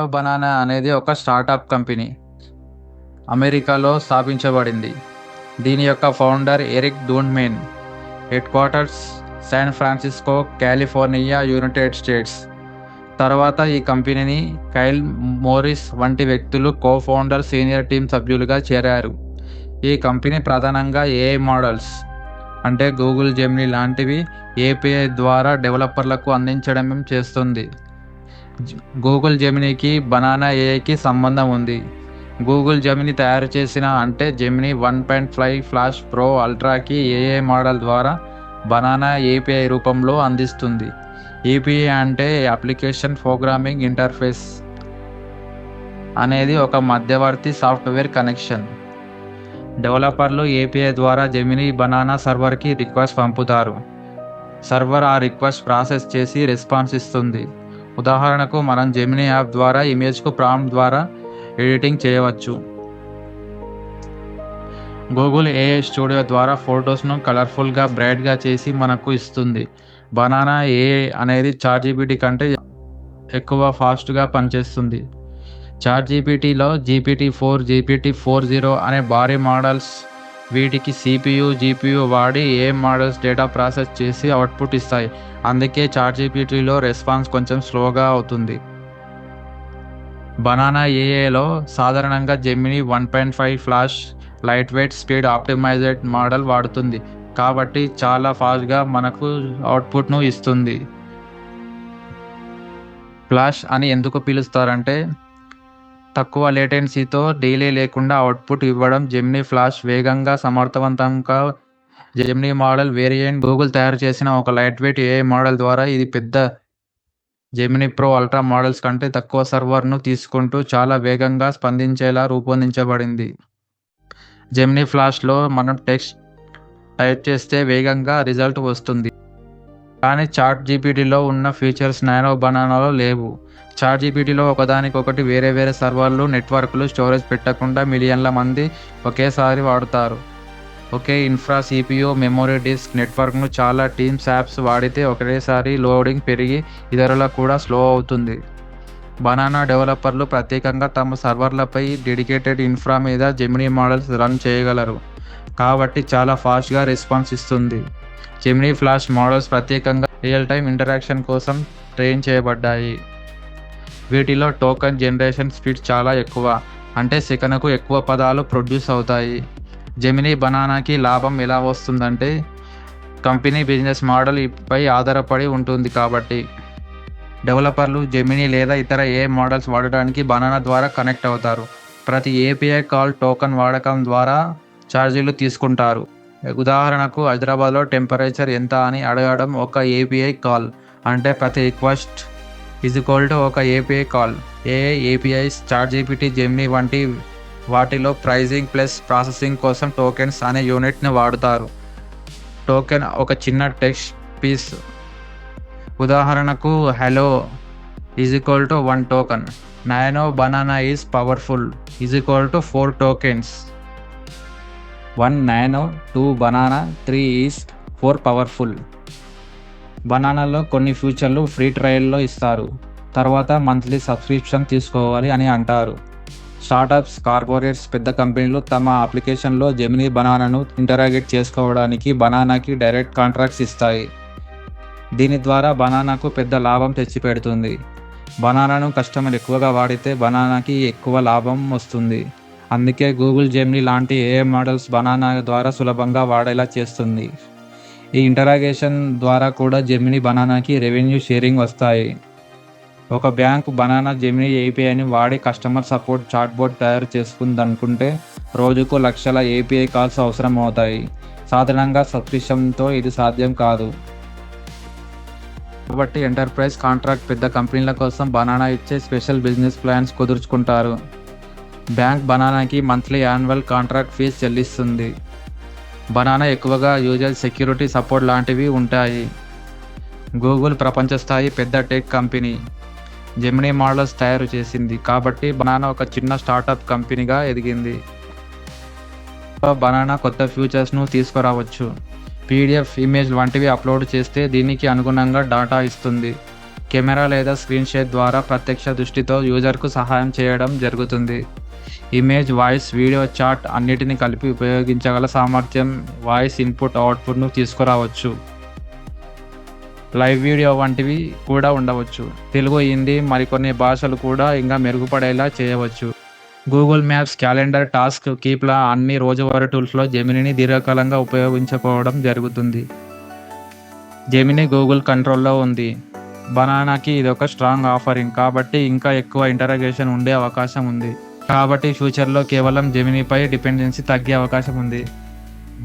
Nano banana అనేది ఒక startup company అమెరికాలో స్థాపించబడింది. దీని యొక్క founder Eric Dunman headquarters San Francisco California United States తర్వాత ఈ కంపెనీని కైల్ మోరిస్ వంటి వ్యక్తులు కో ఫౌండర్ సీనియర్ టీం సభ్యులుగా చేరారు. ఈ కంపెనీ ప్రధానంగా ఏఐ మోడల్స్ అంటే గూగుల్ జెమిని లాంటివి ఏపీఐ ద్వారా డెవలపర్లకు అందించడం చేస్తుంది? గూగుల్ జెమినీకి బనానా ఏఐకి సంబంధం ఉంది. గూగుల్ జెమినీ తయారు చేసిన అంటే Gemini one point five flash pro అల్ట్రాకి AI model ద్వారా బనానా ఏపీఐ రూపంలో అందిస్తుంది. ఏపీఐ అంటే అప్లికేషన్ ప్రోగ్రామింగ్ ఇంటర్ఫేస్ అనేది ఒక మధ్యవర్తి సాఫ్ట్వేర్ కనెక్షన్. డెవలపర్లు ఏపీఐ ద్వారా జెమినీ బనానా సర్వర్కి రిక్వెస్ట్ పంపుతారు. సర్వర్ ఆ రిక్వెస్ట్ ప్రాసెస్ చేసి రెస్పాన్స్ ఇస్తుంది. ఉదాహరణకు మనం జెమినీ యాప్ ద్వారా ఇమేజ్కు ప్రాంప్ట్ ద్వారా ఎడిటింగ్ చేయవచ్చు. గూగుల్ ఏఐ స్టూడియో ద్వారా ఫొటోస్ను కలర్ఫుల్గా బ్రైట్గా చేసి మనకు ఇస్తుంది. బనానా ఏఐ అనేది చాట్ జీపీటీ కంటే ఎక్కువ ఫాస్ట్గా పనిచేస్తుంది. చాట్ జీపీటీలో GPT four GPT four zero అనే భారీ మోడల్స్ వీటికి సిపియు జీపీయూ వాడి ఏ మోడల్స్ డేటా ప్రాసెస్ చేసి అవుట్పుట్ ఇస్తాయి. అందుకే చాట్ జీపీటీలో రెస్పాన్స్ కొంచెం స్లోగా అవుతుంది. బనానా ఏఏలో సాధారణంగా Gemini one point five flash light weight speed optimised model వాడుతుంది. కాబట్టి చాలా ఫాస్ట్గా మనకు అవుట్పుట్ను ఇస్తుంది. ఫ్లాష్ అని ఎందుకు పిలుస్తారంటే తక్కువ లేటెన్సీతో డీలే లేకుండా అవుట్పుట్ ఇవ్వడం జెమిని ఫ్లాష్ వేగంగా సమర్థవంతంగా జెమిని మోడల్ వేరియంట్ గూగుల్ తయారు చేసిన ఒక లైట్ వెయిట్ ఏఐ మోడల్ ద్వారా ఇది పెద్ద జెమిని ప్రో అల్ట్రా మోడల్స్ కంటే తక్కువ సర్వర్ను తీసుకుంటూ చాలా వేగంగా స్పందించేలా రూపొందించబడింది. జెమిని ఫ్లాష్లో మనం టెక్స్ట్ టైప్ చేస్తే వేగంగా రిజల్ట్ వస్తుంది. కానీ చాట్ జీపీటీలో ఉన్న ఫీచర్స్ నానో బనానాలో లేవు. చాట్ జీపీటీలో ఒకదానికొకటి వేరే వేరే సర్వర్లు నెట్వర్క్లు స్టోరేజ్ పెట్టకుండా మిలియన్ల మంది ఒకేసారి వాడుతారు. ఒకే ఇన్ఫ్రా సిపియు మెమొరీ డిస్క్ నెట్వర్క్ను చాలా టీమ్స్ యాప్స్ వాడితే ఒకేసారి లోడింగ్ పెరిగి ఇతరులకు కూడా స్లో అవుతుంది. బనానా డెవలపర్లు ప్రత్యేకంగా తమ సర్వర్లపై డెడికేటెడ్ ఇన్ఫ్రా మీద జెమినీ మోడల్స్ రన్ చేయగలరు. కాబట్టి చాలా ఫాస్ట్గా రెస్పాన్స్ ఇస్తుంది. జెమినీ ఫ్లాష్ మోడల్స్ ప్రత్యేకంగా రియల్ టైం ఇంటరాక్షన్ కోసం ట్రైన్ చేయబడ్డాయి. వీటిలో టోకన్ జనరేషన్ స్పీడ్ చాలా ఎక్కువ అంటే సెకనుకు ఎక్కువ పదాలు ప్రొడ్యూస్ అవుతాయి. జెమినీ బనానాకి లాభం ఎలా వస్తుందంటే కంపెనీ బిజినెస్ మోడల్ పై ఆధారపడి ఉంటుంది కాబట్టి. డెవలపర్లు జెమినీ లేదా ఇతర ఏ మోడల్స్ వాడడానికి బనానా ద్వారా కనెక్ట్ అవుతారు. ప్రతి ఏపీఐ కాల్ టోకన్ వాడకం ద్వారా ఛార్జీలు తీసుకుంటారు. ఉదాహరణకు హైదరాబాద్లో టెంపరేచర్ ఎంత అని అడగడం ఒక ఏపీఐ కాల్ అంటే ప్రతి రిక్వెస్ట్ ఈజ్ ఈక్వల్ టు ఒక ఏపీఐ కాల్. ఏ ఏపీఐస్ చాట్ జీపీటీ జెమ్ని వంటి వాటిలో ప్రైజింగ్ ప్లస్ ప్రాసెసింగ్ కోసం టోకెన్స్ అనే యూనిట్ని వాడుతారు. టోకెన్ ఒక చిన్న టెక్స్ట్ పీస్. ఉదాహరణకు hello is equal to one token nano banana is powerful is equal to four tokens one nano two banana three is four powerful. బనానాలో కొన్ని ఫ్యూచర్లు ఫ్రీ ట్రయల్లో ఇస్తారు. తర్వాత మంత్లీ సబ్స్క్రిప్షన్ తీసుకోవాలి అని అంటారు. స్టార్టప్స్ కార్పొరేట్స్ పెద్ద కంపెనీలు తమ అప్లికేషన్లో జెమినీ బనానాను ఇంటరాగేట్ చేసుకోవడానికి బనానాకి డైరెక్ట్ కాంట్రాక్ట్స్ ఇస్తాయి. దీని ద్వారా బనానాకు పెద్ద లాభం తెచ్చిపెడుతుంది. బనానాను కస్టమర్ ఎక్కువగా వాడితే బనానాకి ఎక్కువ లాభం వస్తుంది. అందుకే గూగుల్ జెమినీ లాంటి ఏ మోడల్స్ బనానా ద్వారా సులభంగా వాడేలా చేస్తుంది. ఈ ఇంటరాగేషన్ ద్వారా కూడా జెమినీ బనానాకి రెవెన్యూ షేరింగ్ వస్తాయి. ఒక బ్యాంక్ బనానా జెమినీ ఏపీఐని వాడి కస్టమర్ సపోర్ట్ చాట్బోర్డ్ తయారు చేసుకుందనుకుంటే రోజుకు లక్షల ఏపీఐ కాల్స్ అవసరం అవుతాయి సాధారణంగా సబ్స్క్రిప్షన్తో ఇది సాధ్యం కాదు. కాబట్టి ఎంటర్ప్రైజ్ కాంట్రాక్ట్ పెద్ద కంపెనీల కోసం బనానా ఇచ్చే స్పెషల్ బిజినెస్ ప్లాన్స్ కుదుర్చుకుంటారు. బ్యాంక్ బనానాకి మంత్లీ యాన్యువల్ కాంట్రాక్ట్ ఫీజు చెల్లిస్తుంది. బనానా ఎక్కువగా యూజర్ సెక్యూరిటీ సపోర్ట్ లాంటివి ఉంటాయి. గూగుల్ ప్రపంచ స్థాయి పెద్ద టెక్ కంపెనీ. జెమినీ మోడల్స్ తయారు చేసింది. కాబట్టి బనానా ఒక చిన్న స్టార్టప్ కంపెనీగా ఎదిగింది. బనానా కొత్త ఫ్యూచర్స్ను తీసుకురావచ్చు. పీడిఎఫ్ ఇమేజ్ వంటివి అప్లోడ్ చేస్తే దీనికి అనుగుణంగా డాటా ఇస్తుంది. కెమెరా లేదా స్క్రీన్ షేర్ ద్వారా ప్రత్యక్ష దృష్టితో యూజర్కు సహాయం చేయడం జరుగుతుంది. ఇమేజ్ వాయిస్ వీడియో చాట్ అన్నిటిని కలిపి ఉపయోగించగల సామర్థ్యం వాయిస్ ఇన్పుట్ అవుట్పుట్ను తీసుకురావచ్చు. లైవ్ వీడియో వంటివి కూడా ఉండవచ్చు. తెలుగు హిందీ మరికొన్ని భాషలు కూడా ఇంకా మెరుగుపడేలా చేయవచ్చు. గూగుల్ మ్యాప్స్ క్యాలెండర్ టాస్క్ కీప్లా అన్ని రోజువారీ టూల్స్లో జెమినిని దీర్ఘకాలంగా ఉపయోగించుకోవడం జరుగుతుంది. జెమిని గూగుల్ కంట్రోల్లో ఉంది. బనానాకి ఇది ఒక స్ట్రాంగ్ ఆఫరింగ్ కాబట్టి ఇంకా ఎక్కువ ఇంటరాగేషన్ ఉండే అవకాశం ఉంది. కాబట్టి ఫ్యూచర్లో కేవలం జెమినీపై డిపెండెన్సీ తగ్గే అవకాశం ఉంది.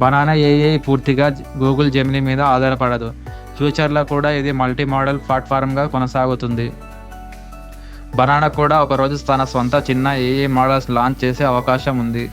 బనానా ఏఐ పూర్తిగా గూగుల్ జెమిని మీద ఆధారపడదు. ఫ్యూచర్లో కూడా ఇది మల్టీ మోడల్ ప్లాట్ఫామ్గా కొనసాగుతుంది. బనానా కూడా ఒకరోజు తన సొంత చిన్న ఏఐ మోడల్స్ లాంచ్ చేసే అవకాశం ఉంది.